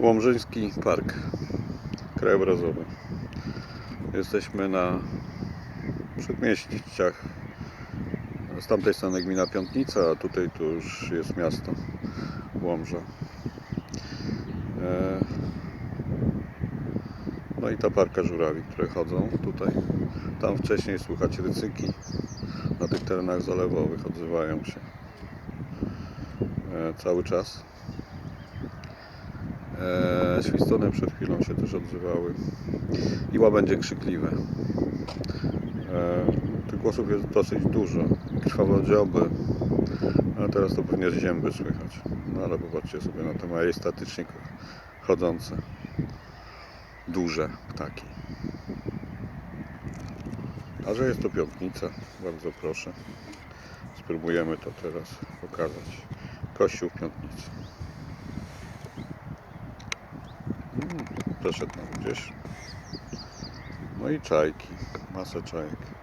Łomżyński Park Krajobrazowy. Jesteśmy na przedmieściach. Z tamtej strony gmina Piątnica, a tutaj to już jest miasto Łomża. E, No i ta parka żurawi, które chodzą tutaj. Tam wcześniej słychać rycyki. Na tych terenach zalewowych odzywają się e, cały czas. E, świstone przed chwilą się też odzywały. I łabędzie krzykliwe. E, tych głosów jest dosyć dużo. Krwawodzioby. A teraz to pewnie zięby słychać. No ale popatrzcie sobie na te majestatycznie chodzące duże ptaki. A że jest to piątnica, bardzo proszę. Spróbujemy to teraz pokazać. Kościół w piątnicy. Przeszedł nam gdzieś. No i czajki, masę czajek.